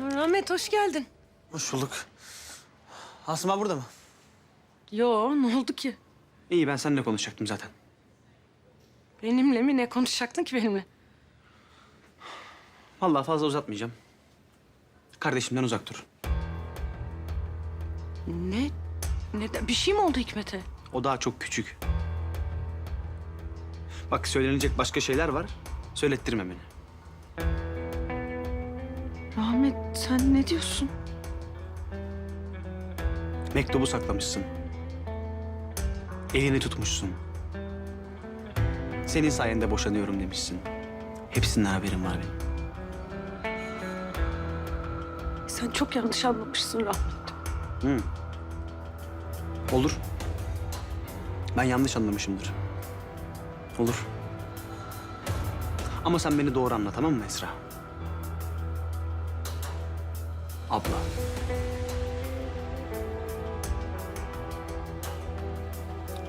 Rahmet hoş geldin. Hoş bulduk. Asma burada mı? Yo ne oldu ki? İyi ben seninle konuşacaktım zaten. Benimle mi ne konuşacaktın ki benimle? Vallahi fazla uzatmayacağım. Kardeşimden uzak dur. Ne? Ne bir şey mi oldu Hikmet'e? O daha çok küçük. Bak söylenecek başka şeyler var. Söylettirme beni. Sen ne diyorsun? Mektubu saklamışsın. Elini tutmuşsun. Senin sayende boşanıyorum demişsin. Hepsinden haberim var benim. Sen çok yanlış anlamışsın Rahmet. Hı. Olur. Ben yanlış anlamışımdır. Olur. Ama sen beni doğru anla tamam mı Esra? Abla.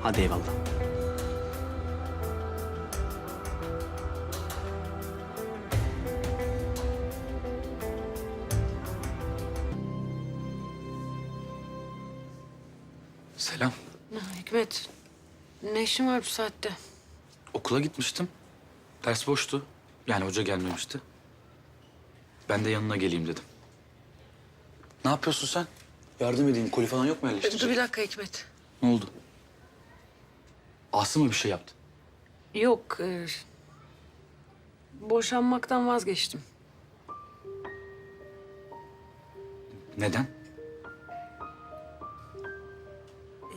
Hadi eyvallah. Selam. Hikmet ne işin var bu saatte? Okula gitmiştim. Ders boştu. Yani hoca gelmemişti. Ben de yanına geleyim dedim. Ne yapıyorsun sen? Yardım edeyim. Koli falan yok mu Dur yerleştirecek? bir dakika Hikmet. Ne oldu? Aslı mı bir şey yaptı? Yok. e, boşanmaktan vazgeçtim. Neden?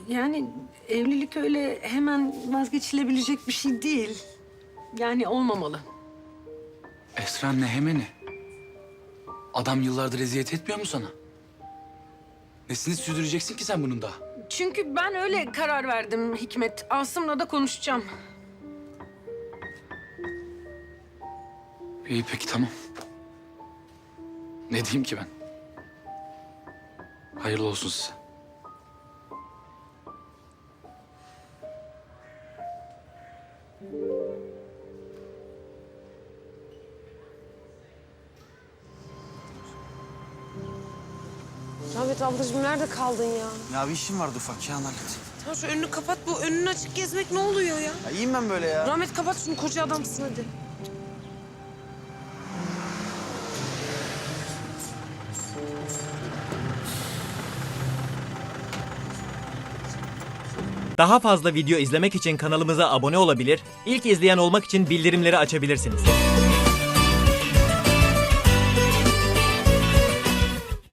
Yani evlilik öyle hemen vazgeçilebilecek bir şey değil. Yani olmamalı. Esra ne hemeni? Adam yıllardır eziyet etmiyor mu sana? Nesini sürdüreceksin ki sen bunun daha? Çünkü ben öyle karar verdim Hikmet. Asım'la da konuşacağım. İyi peki tamam. Ne diyeyim ki ben? Hayırlı olsun size. Rahmet ablacığım nerede kaldın ya? Ya bir işim vardı ufak ya hallet. Tamam şu önünü kapat bu önünü açık gezmek ne oluyor ya? Ya iyiyim ben böyle ya. Rahmet kapat şunu koca adamsın hadi. Daha fazla video izlemek için kanalımıza abone olabilir, ilk izleyen olmak için bildirimleri açabilirsiniz.